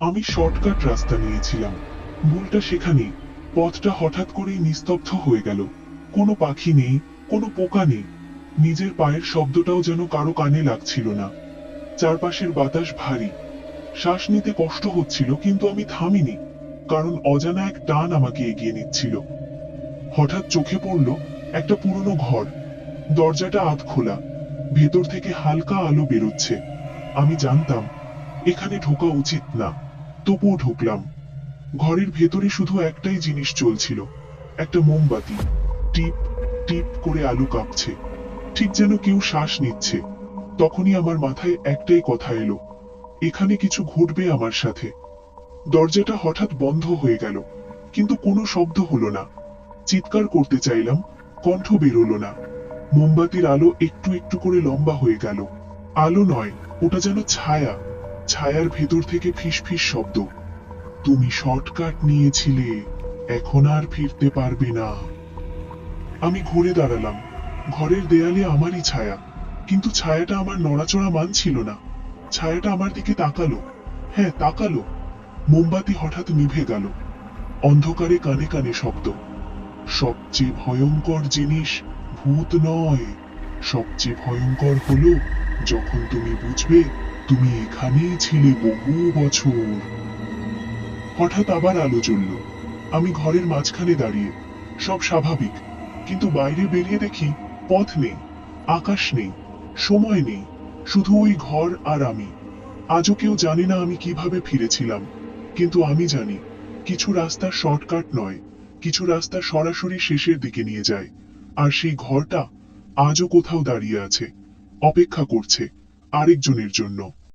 আমি শর্টকাট রাস্তা নিয়েছিলাম। ভুলটা সেখানেই পথটা হঠাৎ করেই নিস্তব্ধ হয়ে গেল। কোনো পাখি নেই, কোনো পোকা নেই। নিজের পায়ের শব্দটাও যেন কারও কানে লাগছিল না। চারপাশের বাতাস ভারী। শ্বাস নিতে কষ্ট হচ্ছিল, কিন্তু আমি থামিনি, কারণ অজানা এক টান আমাকে এগিয়ে নিচ্ছিল। হঠাৎ চোখে পড়ল একটা পুরনো ঘর। দরজাটা আধ খোলা। ভেতর থেকে হালকা আলো বেরোচ্ছে। আমি জানতাম, এখানে ঢোকা উচিত না। তবুও ঢুকলাম। ঘরের ভেতরে শুধু একটাই জিনিস চলছিল, একটা মোমবাতি। টিপ টিপ করে আলো কাঁপছে। ঠিক যেন কেউ শ্বাস নিচ্ছে। তখনই আমার মাথায় একটাই কথা এলো, এখানে কিছু ঘটবে আমার সাথে। দরজাটা হঠাৎ বন্ধ হয়ে গেল, কিন্তু কোনো শব্দ হলো না। চিৎকার করতে চাইলাম, কণ্ঠ বেরোলো না। মোমবাতির আলো একটু একটু করে লম্বা হয়ে গেল। আলো নয়, ওটা যেন ছায়া। ছায়ার ভেতর থেকে ফিস ফিস শব্দ। তুমি শর্টকাট নিয়েছিলে, এখন আর ফিরতে পারবে না। আমি ঘুরে দাঁড়ালাম। ঘরের দেয়ালে আমারই ছায়া। কিন্তু ছায়াটা আমার নড়াচড়া মানছিল না। ছায়াটা আমার দিকে তাকালো। হ্যাঁ তাকালো। মোমবাতি হঠাৎ নিভে গেল। অন্ধকারে কানে কানে শব্দ। সবচেয়ে ভয়ঙ্কর জিনিস ভূত নয়। সবচেয়ে ভয়ঙ্কর হলো যখন তুমি বুঝবে তুমি এখানেই ছিলে বহু বছর। হঠাৎ আবার আলো জ্বলল। আমি ঘরের মাঝখানে দাঁড়িয়ে, সব স্বাভাবিক, কিন্তু বাইরে বেরিয়ে দেখি পথ নেই, আকাশ নেই, সময় নেই, শুধু ওই ঘর আর আমি। আজও কেউ জানে না আমি কীভাবে ফিরেছিলাম, কিন্তু আমি জানি, কিছু রাস্তা শর্টকাট নয়, কিছু রাস্তা সরাসরি শেষের দিকে নিয়ে যায়, আর সেই ঘরটা আজও কোথাও দাঁড়িয়ে আছে, অপেক্ষা করছে আরেকজনের জন্য।